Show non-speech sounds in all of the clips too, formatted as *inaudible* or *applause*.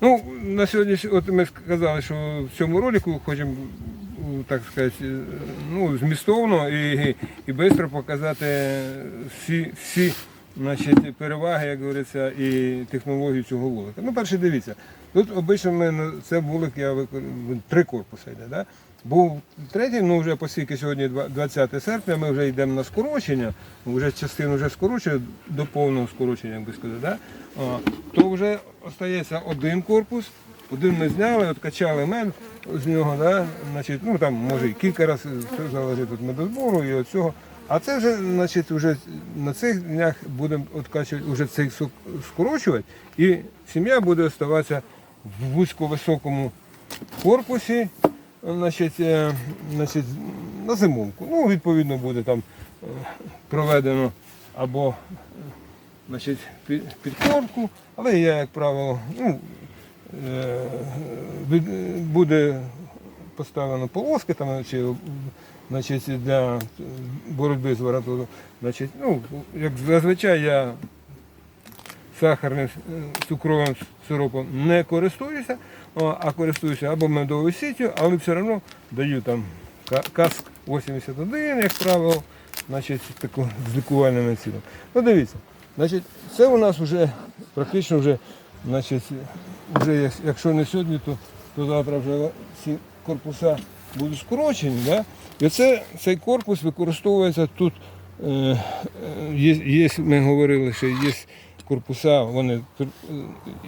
Ну, на сьогодні, от ми сказали, що в цьому ролику хочемо, так сказати, ну, змістовно і, і швидко показати всі, всі значить, переваги, як говориться, і технологію цього вулика. Ну, перше, дивіться, тут обично ми на це вулик, я викор... три корпуси йде. Да? Був третій, ну вже оскільки сьогодні 20 серпня, ми вже йдемо на скорочення, вже частину вже скорочує до повного скорочення, як би сказати, да? а, то вже остається один корпус, один ми зняли, от качали мед з нього, да? значить, ну там може і кілька разів, це залежить від медозбору і від цього. А це вже значить, вже на цих днях будемо откачувати, вже цей сок скорочувати, і сім'я буде оставатися в вузько-високому корпусі, значить, е, значить, на зимовку. Ну, відповідно, буде там е, проведено або значить, підкормку, але я, як правило, ну, е, буде поставлено полоски там, чи, значить, для боротьби з воротою. Значить, ну, як зазвичай я сахарним е, цукровим сиропом не користуюся, а користуюся або медовою сіттю, але все одно даю там ка- каск 81, як правило, значить, таку з лікувальними цілами. Ну дивіться, значить, це у нас вже практично вже, значить, вже якщо не сьогодні, то, то завтра вже ці корпуса будуть скорочені. Да? І оце, цей корпус використовується тут. Е, е, є, є, ми говорили, що є корпуса, вони, е,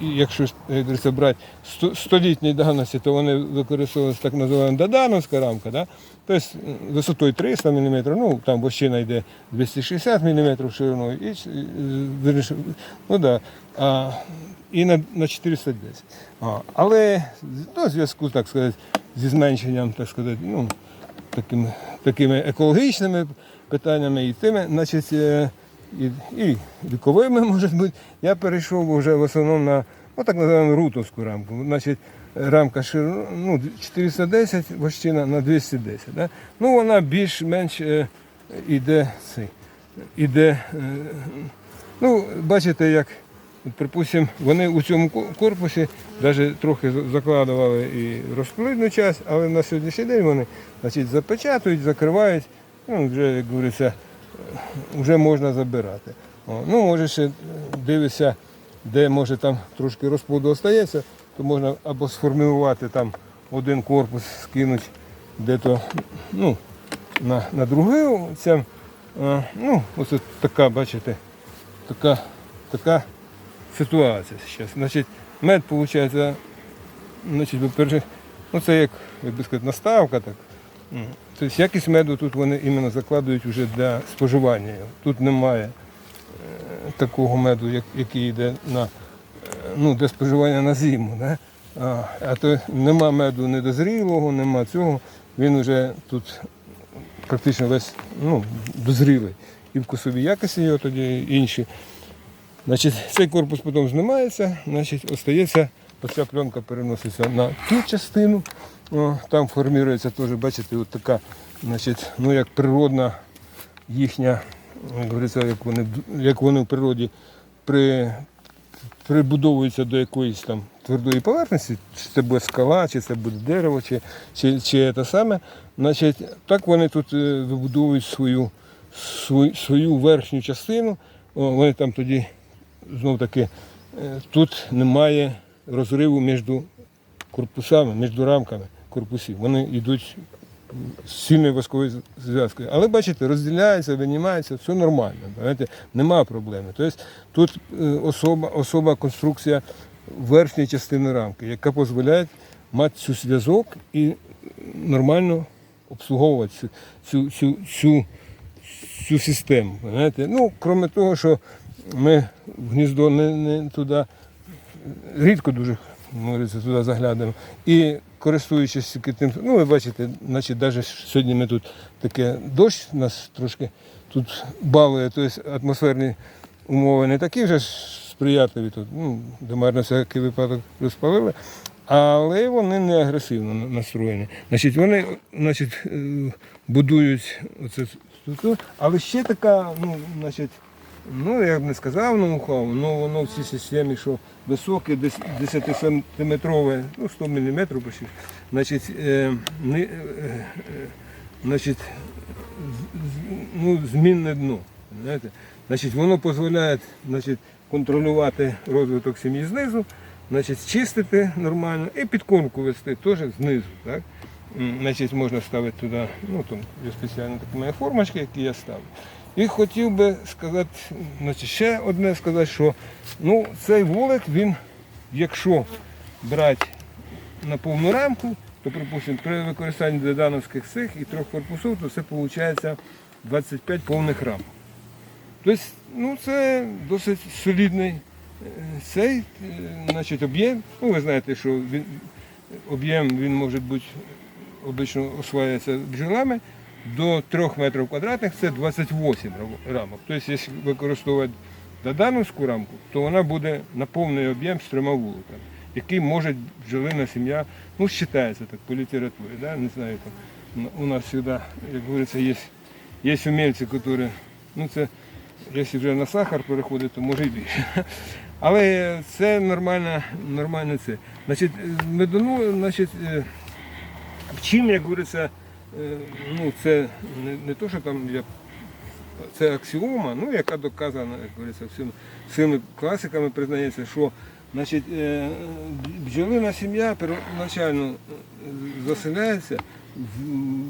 якщо як брати сто- столітньої давності, то вони використовуються так називаємо додановська рамка, да? тобто е, висотою 300 мм, ну там вощина йде 260 мм шириною, і, ну, да, а, і на, на 410. А, але ну, в зв'язку, так сказати, зі зменшенням, так сказати, ну, такими, такими екологічними питаннями і тими, значить, е, і, і віковими, *laughs* може бути, я перейшов вже в основному на ну, так називаємо рутовську рамку. Значить, рамка ширину, ну, 410 вощина на 210. Да? Ну, вона більш-менш е, іде, цей, іде е, ну, бачите, як Припустимо, вони у цьому корпусі навіть трохи закладували і розплидну часть, але на сьогоднішній день вони значить, запечатують, закривають, ну, вже, як говориться, вже можна забирати. О, ну, може ще дивишся, де може там трошки розплоду остається, то можна або сформувати там один корпус, скинути де-то ну, на, на другий. Це, ну, ось така, бачите, така, така ситуація зараз. Значить, мед виходить, значить, ну це як, як би сказати, наставка. Так. Тобто якість меду тут вони іменно закладують вже для споживання. Тут немає е, такого меду, як, який йде на, е, ну, для споживання на зиму. Да? А, а то нема меду недозрілого, нема цього. Він вже тут практично весь ну, дозрілий. І вкусові якості його тоді інші. Значить, цей корпус потім знімається, значить, остається, оця пленка переноситься на ту частину. О, там формується теж, бачите, от така, значить, ну як природна їхня, як говориться, як вони, як вони в природі при, прибудовуються до якоїсь там твердої поверхності, чи це буде скала, чи це буде дерево, чи, чи, чи те саме. Значить, так вони тут е, вибудовують свою, свою, свою верхню частину. О, вони там тоді знов таки е, тут немає розриву між корпусами, між рамками корпусів. Вони йдуть з сильною восковою зв'язкою. Але бачите, розділяється, винімається, все нормально. Знаєте, нема проблеми. Тобто тут е, особа, особа конструкція верхньої частини рамки, яка дозволяє мати цю зв'язок і нормально обслуговувати цю, цю, цю, цю, цю систему. Знаєте? Ну, крім того, що ми в гніздо не, не туди рідко дуже говориться, туди заглядаємо. І користуючись тим, ну ви бачите, значить, навіть сьогодні ми тут таке дощ нас трошки тут балує, тобто атмосферні умови не такі вже сприятливі тут. Ну, домарно всякий випадок розпалили. Але вони не агресивно настроєні. Значить, вони значить, е, будують оце структуру. Але ще така, ну, значить, ну я б не сказав ноу-хау, але воно в цій системі, що високе, 10-сантиметрове, ну 100 мм почти, значить, е, е, е, значить, ну, змінне дно. Знаєте? Значить, воно дозволяє значить, контролювати розвиток сім'ї знизу, значить, чистити нормально і підкормку вести теж знизу. Так? Значить, можна ставити туди, ну там є спеціальні такі мої формочки, які я ставлю. І хотів би сказати, значить, ще одне сказати, що ну, цей вулик, він, якщо брати на повну рамку, то, припустимо, при використанні додановських цих і трьох корпусів, то це виходить 25 повних рамок. Тобто, ну, це досить солідний е, цей е, значить, об'єм. Ну, ви знаєте, що він, об'єм він може бути обично осваюється бджолами до 3 метрів квадратних це 28 рамок. Тобто, якщо використовувати додановську рамку, то вона буде на повний об'єм з трьома вуликами, який може бджолина сім'я, ну, вважається так по літературі, да? не знаю, там, у нас завжди, як говориться, є, є умельці, які, ну це, якщо вже на сахар переходить, то може і більше. *laughs* Але це нормально, нормально це. Значить, е, медону, значить, е, чим, як говориться, ну це не, не то, що там я, це аксіома, ну яка доказана, як говориться, всіми, всіми класиками признається, що значить, е, бджолина сім'я первоначально е, заселяється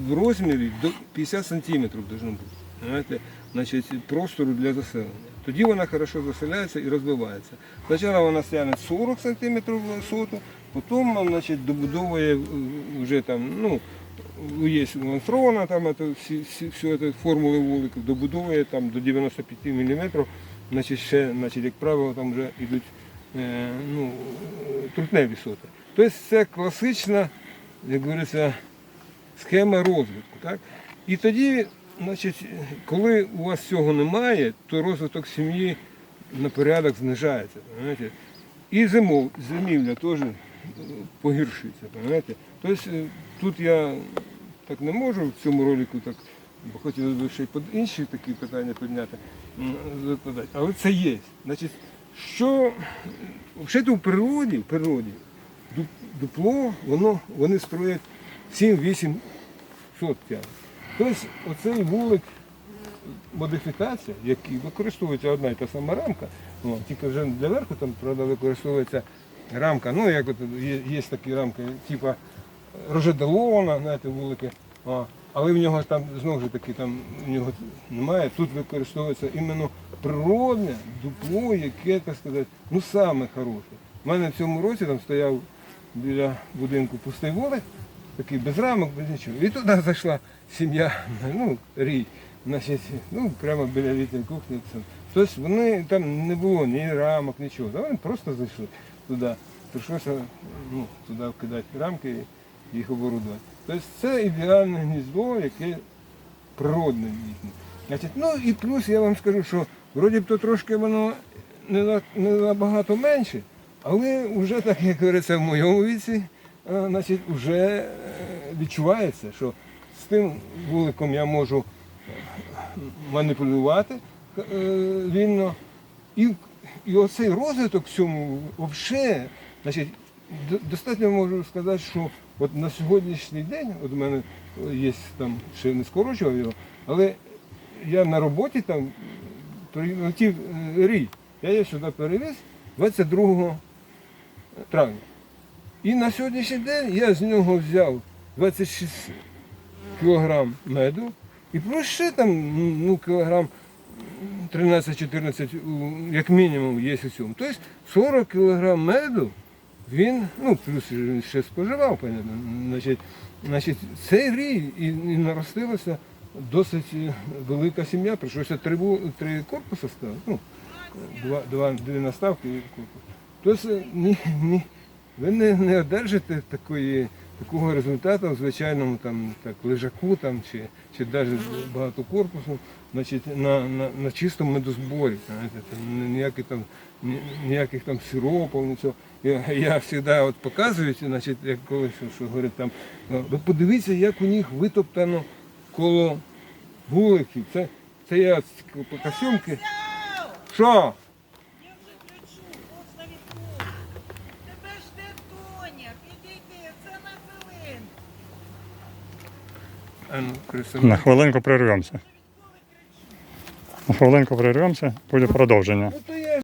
в, розмірі до 50 сантиметрів должно бути. Значить, простору для заселення. Тоді вона хорошо заселяється і розвивається. Спочатку вона стягне 40 см висоту, потім значить, добудовує е, вже там, ну, є ланцрована, там это, всі, всі, всю цю формули вуликів, добудовує там до 95 мм, значить, ще, значить, як правило, там вже йдуть е, ну, е, трутневі соти. Тобто це класична, як говориться, схема розвитку. Так? І тоді, значить, коли у вас цього немає, то розвиток сім'ї на порядок знижається. Понимаєте? І зимов, зимівля теж е, погіршується. Тобто тут я так не можу в цьому ролику так, бо хотілося б ще й інші такі питання підняти, запитати. але це є. Значить, що взагалі в природі, в природі дупло, воно, вони строять 7-8 сот тягне. Тобто оцей вулик модифікація, який використовується одна і та сама рамка, о, тільки вже для верху там, правда, використовується рамка, ну як от є, є такі рамки, типу рожеделона, знаєте, вулики. О, але в нього там знову ж таки там в нього немає. Тут використовується іменно природне дупло, яке, так сказати, ну саме хороше. У мене в цьому році там стояв біля будинку пустий вулик, такий без рамок, без нічого. І туди зайшла сім'я, ну, рій, значить, ну, прямо біля літньої кухні. Тобто вони там не було ні рамок, нічого. Вони просто зайшли туди. Прийшлося ну, туди вкидати рамки їх оборудувати. Тобто це ідеальне гніздо, яке природне дійсно. Значить, ну і плюс я вам скажу, що вроді б то трошки воно не, на- не набагато менше, але вже так, як говориться, в моєму віці, а, значить, вже е, відчувається, що з тим вуликом я можу маніпулювати е, вільно. І, і оцей розвиток в цьому взагалі, значить, достатньо можу сказати, що от на сьогоднішній день, от у мене є там, ще не скорочував його, але я на роботі там прилетів е, рій. Я її сюди перевіз 22 травня. І на сьогоднішній день я з нього взяв 26 кілограм меду і плюс ще там ну, кілограм 13-14, як мінімум, є у цьому. Тобто 40 кілограм меду він, ну плюс він ще споживав, понятно. Значить, значить, цей рій і, і наростилася досить е, велика сім'я. Прийшлося три, три корпуси ставити. Ну, два, два, дві наставки і корпус. Тобто ні, ні, ви не, не одержите такої, такого результату в звичайному там, так, лежаку там, чи, чи навіть багатокорпусному, значить, на, на, на чистому медозборі. Знаєте, там, ніяких там, ні- ніяких там сиропів, нічого. Я, я завжди от показую, значить, як колись, що, що говорять там, «Ну, ви подивіться, як у них витоптано коло вуликів. Це, це я з покасьомки Що? Я вже кричу, можна відмовити. Тебе жде Тоня, підійди, це на хвилинку. А ну, На хвилинку прервемося. На хвилинку прервемося, буде продовження.